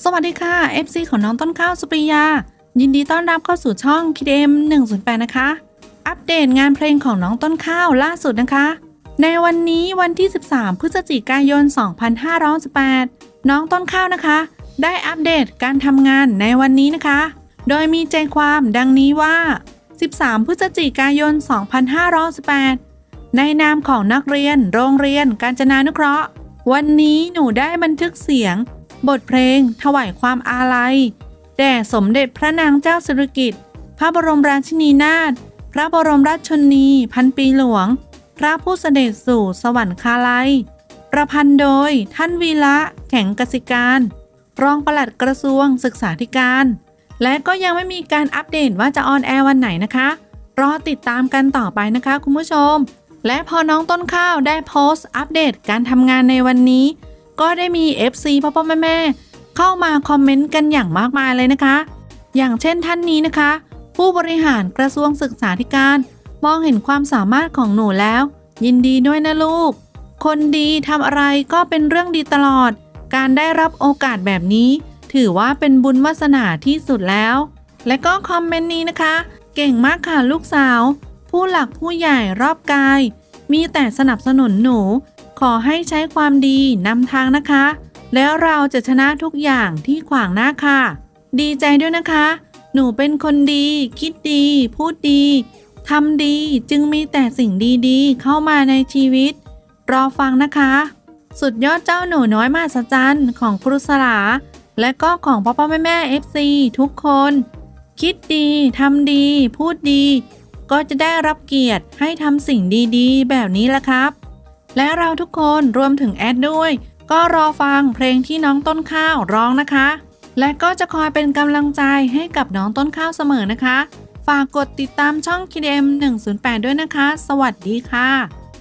สวัสดีค่ะ FC ของน้องต้นข้าวสุปริยา ยินดีต้อนรับเข้าสู่ช่อง KDM 108นะคะ อัปเดตงานเพลงของน้องต้นข้าวล่าสุดนะคะ ในวันนี้วันที่ 13 พฤศจิกายน 2518 น้องต้นข้าวนะคะ ได้อัปเดตการทำงานในวันนี้นะคะ โดยมีใจความดังนี้ว่า 13 พฤศจิกายน 2518 ในนามของนักเรียนโรงเรียนกาญจนานุเคราะห์ วันนี้หนูได้บันทึกเสียง บทเพลง ถวายความอาลัย แด่สมเด็จพระนางเจ้าสิริกิติ์พระบรมราชินีนาถพระบรมราชชนนีพันปีหลวง พระผู้เสด็จสู่สวรรคาลัย ประพันธ์โดยท่านวีระแข็งกสิการ รองปลัดกระทรวงศึกษาธิการ และก็ยังไม่มีการอัปเดตว่าจะออนแอร์วันไหนนะคะ รอติดตามกันต่อไปนะคะคุณผู้ชม และพอน้องต้นข้าวได้โพสต์อัปเดตการทำงานในวันนี้ ก็ได้มี FC พ่อพ่อแม่แม่ๆเข้ามาคอมเมนต์กันอย่างมากมายเลยนะคะ อย่างเช่นท่านนี้นะคะ ผู้บริหารกระทรวงศึกษาธิการ มองเห็นความสามารถของหนูแล้ว ยินดีด้วยนะลูก คนดีทำอะไรก็เป็นเรื่องดีตลอด การได้รับโอกาสแบบนี้ ถือว่าเป็นบุญวาสนาที่สุดแล้ว และก็คอมเมนต์นี้นะคะ เก่งมากค่ะลูกสาว ผู้หลักผู้ใหญ่รอบกาย มีแต่สนับสนุนหนู ขอให้ใช้ความดีนำทางนะคะ แล้วเราจะชนะทุกอย่างที่ขวางหน้าค่ะ ดีใจด้วยนะคะ หนูเป็นคนดี คิดดี พูดดีทำดีจึงมีแต่สิ่งดีๆ เข้ามาในชีวิต รอฟังนะคะ สุดยอดเจ้าหนูน้อยมหัศจรรย์ของครูสลาและก็ของพ่อพ่อแม่แม่ FC ทุกคน คิดดีทำดี พูดดี ก็จะได้รับเกียรติให้ทำสิ่งดีๆ แบบนี้ละครับ และเราทุกคนรวมถึงแอดด้วย ก็รอฟังเพลงที่น้องต้นข้าวร้องนะคะ และก็จะคอยเป็นกำลังใจให้กับน้องต้นข้าวเสมอนะคะ ฝากกดติดตามช่อง KDM 108 ด้วยนะคะ สวัสดีค่ะ